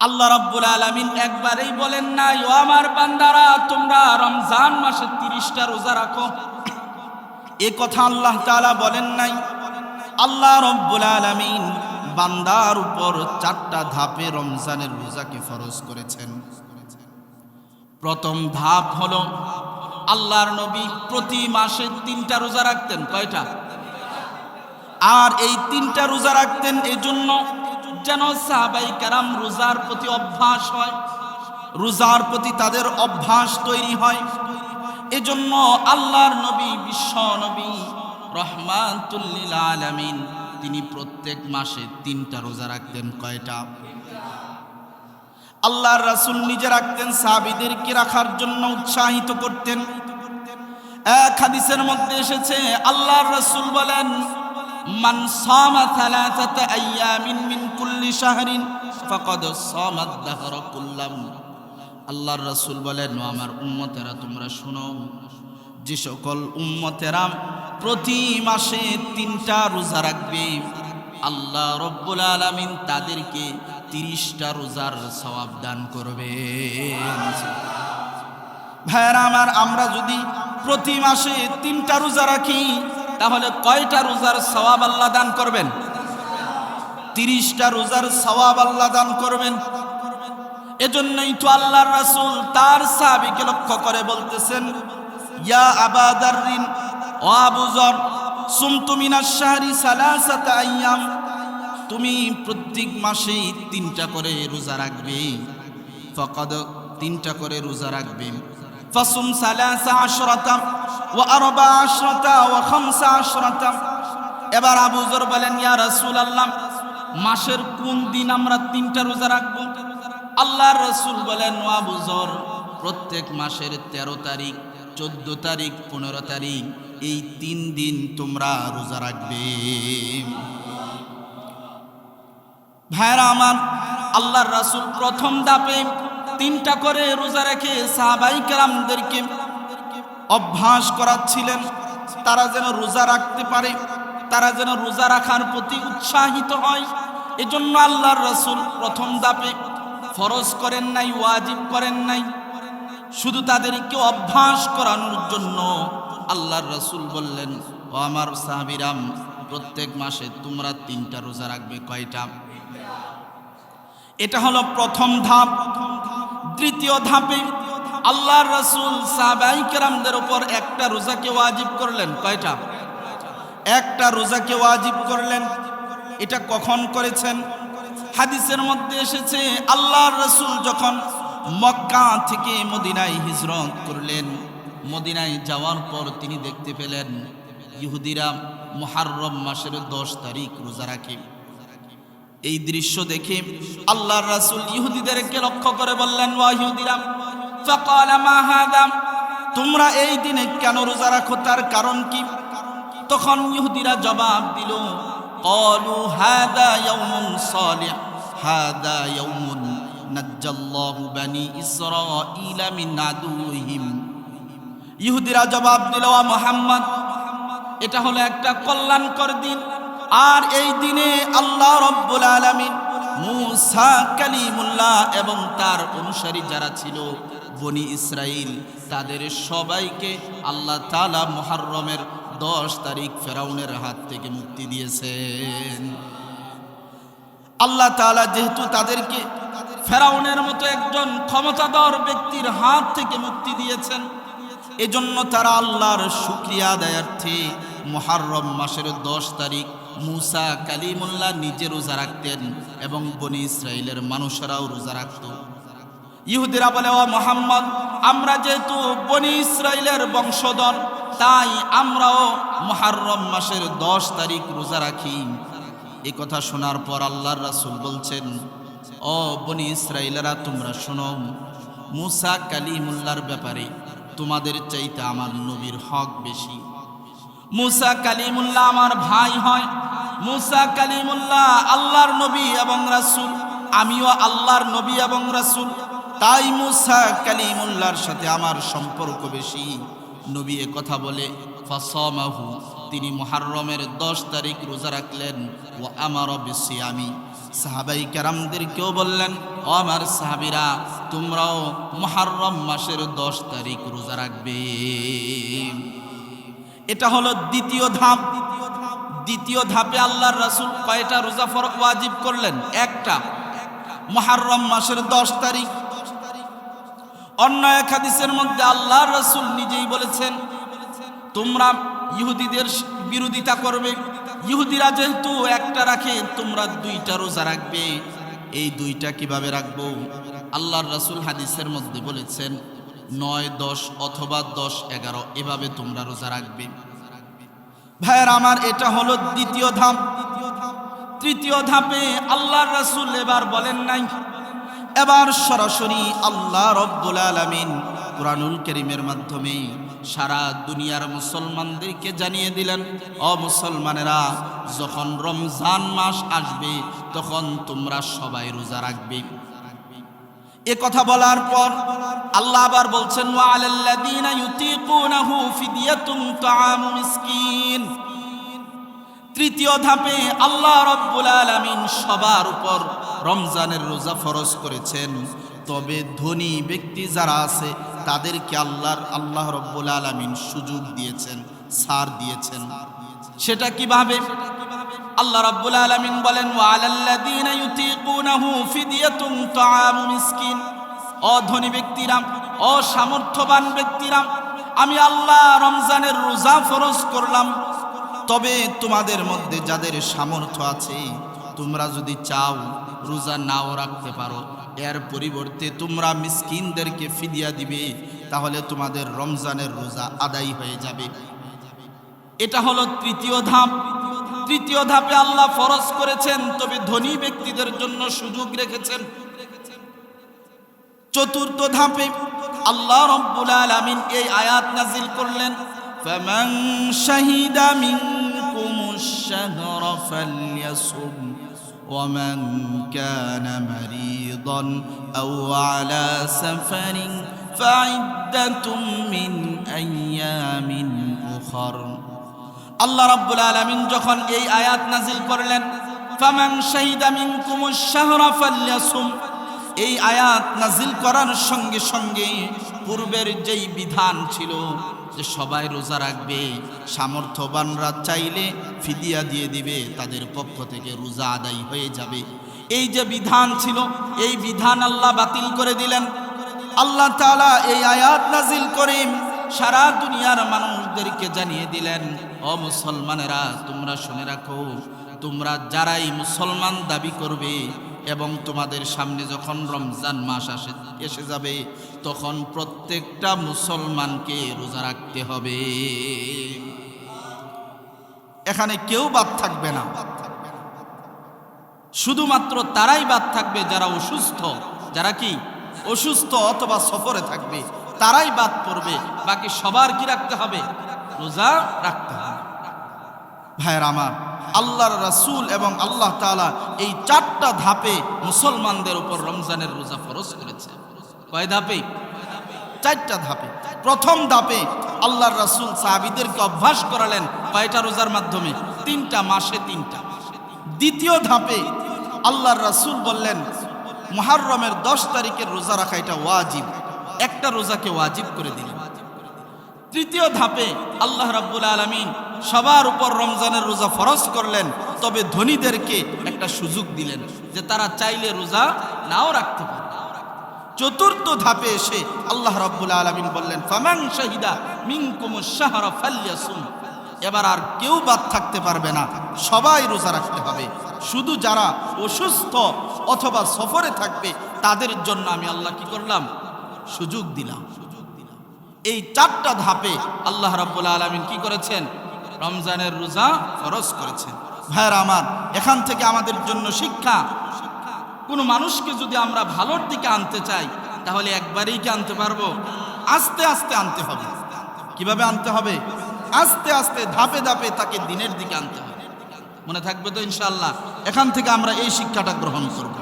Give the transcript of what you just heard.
আল্লাহ রাব্বুল আলামিন একবারেই বলেন না, ও আমার বান্দারা, তোমরা রমজান মাসে তিরিশটা রোজা রাখো। এ কথা আল্লাহ তাআলা বলেন নাই। আল্লাহ রব্বুল আলামিন বান্দার উপর চারটা ধাপে রমজানের রোজাকে ফরজ করেছেন। প্রথম ধাপ হলো, আল্লাহর নবী প্রতি মাসে তিনটা রোজা রাখতেন। কয়টা? আর এই তিনটা রোজা রাখতেন এই জন্য যেন সাহাবাই কারাম রোজার প্রতি অভ্যাস হয়, রোজার প্রতি তাদের অভ্যাস তৈরি হয়। এজন্য আল্লাহর নবী, বিশ্ব নবী আলামিন, তিনি প্রত্যেক মাসে তিনটা রোজা রাখতেন কয়টা? আল্লাহর রাসূল নিজে রাখতেন, সাহাবীদেরকে রাখার জন্য উৎসাহিত করতেন। এক হাদিসের মধ্যে এসেছে, আল্লাহর রাসূল বলেন, মান সামা আইয়ামিন মিন কুল্লি শাহরিন, ফাকাদ সামা দাহর কুল্লাম। আল্লাহর রাসূল বলেন আমার উম্মতেরা, তোমরা শুনো, যে সকল উম্মতেরা প্রতি মাসে তিনটা রোজা রাখবে। আল্লাহ রব্বুল আলামিন তাদেরকে তিরিশটা রোজার সওয়াব দান করবে। ভাইয়ারা আমার, আমরা যদি প্রতি মাসে তিনটা রোজা রাখি, তাহলে কয়টা রোজার সওয়াব আল্লাহ দান করবেন? তিরিশটা রোজার সওয়াব আল্লাহ দান করবেন। এজন্যই তো আল্লাহর রাসূল তার সাহাবীকে লক্ষ্য করে বলতেছেন, ইয়া আবাদাররিন ও আবুজর সুমতু মিনাশ শাহরি সালাসাতা আইয়াম। তুমি প্রত্যেক মাসে তিনটা করে রোজা রাখবে, ফকদ তিনটা করে রোজা রাখবে। ফাসুম সালাসা আশরাতা, ওয়া আরবা আশরাতা, ওয়া খামসা আশরাতা। এবার আবু যর বলেন, ইয়া রাসূলুল্লাহ মাসের কোন দিন আমরা তিনটা রোজা রাখব? আল্লাহর রাসূল বলেন প্রত্যেক মাসের 13 তারিখ 14 তারিখ 15 তারিখ, এই তিন দিন তোমরা রোজা রাখবে। ভাইরা আমার, আল্লাহর রাসূল প্রথম দাপে তিনটা করে রোজা রেখে সাহাবাই কেরামদেরকে অভ্যাস করাচ্ছিলেন, তারা যেন রোজা রাখতে পারে, তারা যেন রোজা রাখার প্রতি উৎসাহিত হয়। এজন্য আল্লাহর রাসূল প্রথম দাপে ফরজ করেন নাই, ওয়াজিব করেন নাই। শুধু তাদেরকে অভ্যাস করানোর জন্য আল্লাহর রাসূল বললেন, ও আমার সাহাবিরাম, প্রত্যেক মাসে তোমরা তিনটা রোজা রাখবে, কয়টা? এটা হলো প্রথম ধাপ। দ্বিতীয় ধাপে আল্লাহর রাসূল সাহাবাই কেরামদের উপর একটা রোজাকে ওয়াজিব করলেন, কয়টা? একটা রোজাকে ওয়াজিব করলেন। এটা কখন করেছেন? হাদিসের মধ্যে এসেছে, আল্লাহর রাসূল যখন মক্কা থেকে মদিনায় হিজরত করলেন, মদিনায় যাওয়ার পর তিনি দেখতে পেলেন, ইহুদিরা মুহাররম মাসের দশ তারিখ রোজা রাখে। এই দৃশ্য দেখে আল্লাহর রাসূল ইহুদিদেরকে লক্ষ্য করে বললেন, ওয়া ইহুদিরা, ফাকাল মা হাদা, তোমরা এই দিনে কেন রোজা রাখো? তার কারণ কি? তখন ইহুদিরা জবাব দিল قالوا هذا يوم صالح هذا يوم نجى الله بني إسرائيل من عدوهم ইহুদিরা জবাব দিল ওয়া মুহাম্মদ এটা হলো একটা কল্যাণকর দিন আর এই দিনে আল্লাহ রব্বুল আলামিন মুসা কালিমুল্লাহ এবং তার অনুসারী যারা ছিল বনি ইসরাইল তাদের সবাইকে আল্লাহ তাআলা মুহররমের দশ তারিখ ফেরাউনের হাত থেকে মুক্তি দিয়েছেন। আল্লাহ তাআলা যেহেতু তাদেরকে ফেরাউনের মতো একজন ক্ষমতাধর ব্যক্তির হাত থেকে মুক্তি দিয়েছেন, এজন্য তারা আল্লাহর শুক্রিয়া আদায়ার্থে মুহাররম মাসের দশ তারিখ মুসা কালিমুল্লাহ নিজে রোজা রাখতেন এবং বনি ইসরায়েলের মানুষেরাও রোজা রাখত। ইহুদিরা বলে, ও মোহাম্মদ, আমরা যেহেতু বনি ইসরায়েলের বংশধর তাই আমরাও মুহাররম মাসের দশ তারিখ রোজা রাখি। এ কথা শোনার পর আল্লাহর রাসুল বলছেন, ও বনি ইসরায়েলেরা তোমরা শোনো, মুসা কালিমুল্লাহর ব্যাপারে তোমাদের চাইতে আমার নবীর হক বেশি। মুসা কালিমুল্লাহ আমার ভাই হয়। মুসা কালিমুল্লাহ আল্লাহর নবী এবং রাসূল। আমিও আল্লাহর নবী এবং রাসূল। তাই মুসা কালিমুল্লাহর সাথে আমার সম্পর্ক বেশি। নবী কথা বলে, ফাসামাহু তিনি মুহাররমের দশ তারিখ রোজা রাখলেন ও আমার আমি সাহাবাই কেরামদেরকেও বললেন, ও আমার সাহাবিরা, তোমরাও মহারম মাসের দশ তারিখ রোজা রাখবে। এটা হলো দ্বিতীয় ধাপ। দ্বিতীয় ধাপে আল্লাহর রাসূল কয়টা রোজা ফরক ওয়াজিব করলেন? একটা। মহারম মাসের দশ তারিখ। অন্য এক হাদিসের মধ্যে আল্লাহর রাসূল নিজেই বলেছেন, তোমরা ইহুদিদের বিরোধিতা করবে। ইহুদিরা যেহেতু একটা রাখে, তোমরা দুইটা রোজা রাখবে। এই দুইটা কীভাবে রাখব? আল্লাহর রাসূল হাদিসের মধ্যে বলেছেন, নয়, দশ অথবা দশ, এগারো, এভাবে তোমরা রোজা রাখবে। ভাইয়ের, আমার এটা হলো দ্বিতীয় ধাপ। তৃতীয় ধাপে আল্লাহর রাসূল এবার বলেন নাই এবার সরাসরি আল্লাহ রব্বুল আলামিন কোরআনুল করিমের মাধ্যমে সারা দুনিয়ার মুসলমানদেরকে জানিয়ে দিলেন অ মুসলমানেরা, যখন রমজান মাস আসবে, তখন তোমরা সবাই রোজা রাখবে। এ কথা বলার পর আল্লাহ আবার বলছেন, ওয়া আলাল্লাযীনা ইউতিকুনাহু ফিদিয়াতুন তাআমু মিসকিন। তৃতীয় ধাপে আল্লাহ রব্বুল আলামিন সবার উপর রমজানের রোজা ফরজ করেছেন। তবে ধনী ব্যক্তি যারা আছে, তাদেরকে আল্লাহর, আল্লাহ রব্বুল আলামিন সুযোগ দিয়েছেন সার দিয়েছেন। সেটা কীভাবে? আল্লাহ রাব্বুল আলামিন বলেন ওয়া আলাল্লাযীনা ইউতিকুনাহু ফিদিয়াতুন তাআমু মিসকিন। ও ধনী ব্যক্তিরা ও ব্যক্তিরা, আমি আল্লাহ রমজানের রোজা ফরজ করলাম তবে তোমাদের মধ্যে যাদের সামর্থ্য আছে, তোমরা যদি চাও রোজা নাও রাখতে পারো, এর পরিবর্তে তোমরা মিসকিনদেরকে ফিদিয়া দিবে, তাহলে তোমাদের রমজানের রোজা আদায় হয়ে যাবে। এটা হলো তৃতীয় ধাপ। তৃতীয় ধাপে আল্লাহ ফরজ করেছেন, তবে ধনী ব্যক্তিদের জন্য সুযোগ রেখেছেন। চতুর্থ ধাপে আল্লাহ রব্বুল আলামিন এই আয়াত নাজিল করলেন, ফামান শাহরা ফালইয়াসুম ومن كان مريضا أو على سفر فعدة من أيام أخر আল্লাহ রাব্বুল আলামিন যখন এই আয়াত নাজিল করলেন ফামান শাহিদা মিনকুমুশ শাহরা ফালইয়াসুম এই আয়াত নাজিল করার সঙ্গে সঙ্গে পূর্বের যেই বিধান ছিল যে সবাই রোজা রাখবে, সামর্থ্যবানরা চাইলে ফিদিয়া দিয়ে দিবে, তাদের পক্ষ থেকে রোজা আদায় হয়ে যাবে। এই যে বিধান ছিল, এই বিধান আল্লাহ বাতিল করে দিলেন। আল্লাহ তাআলা এই আয়াত নাজিল করে সারা দুনিয়ার মানুষদেরকে জানিয়ে দিলেন অ মুসলমানেরা, তোমরা শুনে রাখো, তোমরা যারাই মুসলমান দাবি করবে এবং তোমাদের সামনে যখন রমজান মাস আসে, এসে যাবে, তখন প্রত্যেকটা মুসলমানকে রোজা রাখতে হবে। এখানে কেউ বাদ থাকবে না। শুধুমাত্র তারাই বাদ থাকবে, যারা অসুস্থ। যারা কি? অসুস্থ অথবা সফরে থাকবে। তারাই বাদ পড়বে। বাকি সবার কি রাখতে হবে? রোজা রাখতে হবে। ভাইয়ের আমার আল্লাহর রাসুল এবং আল্লাহ তাআলা এই চারটা ধাপে মুসলমানদের উপর রমজানের রোজা ফরজ করেছে। কয় ধাপে? চারটা ধাপে। প্রথম ধাপে আল্লাহর রাসূল সাহাবিদেরকে অভ্যাস করালেন কয়টা রোজার মাধ্যমে? তিনটা, মাসে তিনটা। দ্বিতীয় ধাপে আল্লাহর রাসূল বললেন, মুহাররমের দশ তারিখের রোজা রাখা এটা ওয়াজিব। একটা রোজাকে ওয়াজিব করে দিলেন। তৃতীয় ধাপে আল্লাহ রাব্বুল আলামিন সবার উপর রমজানের রোজা ফরজ করলেন, তবে ধনীদেরকে একটা সুযোগ দিলেন যে তারা চাইলে রোজা নাও রাখতে পারে। চতুর্থ ধাপে এসে আল্লাহ রাব্বুল আলামিন বললেন, ফামান শাহিদা মিনকুমুশ শাহরা ফালইয়াসুম এবার আর কেউ বাদ থাকতে পারবে না, সবাই রোজা রাখতে হবে। শুধু যারা অসুস্থ অথবা সফরে থাকবে, তাদের জন্য আমি আল্লাহ কি করলাম? সুযোগ দিলাম। এই চারটা ধাপে আল্লাহ রাব্বুল আলামিন কি করেছেন? রমজানের রোজা ফরজ করেছেন। ভাইয়ের আমার, এখান থেকে আমাদের জন্য শিক্ষা। কোনো মানুষকে যদি আমরা ভালোর দিকে আনতে চাই, তাহলে একবারেই কি আনতে পারব? আস্তে আস্তে আনতে হবে। কীভাবে আনতে হবে? আস্তে আস্তে, ধাপে ধাপে তাকে দিনের দিকে আনতে হবে। মনে থাকবে তো ইনশাল্লাহ এখান থেকে আমরা এই শিক্ষাটা গ্রহণ করব।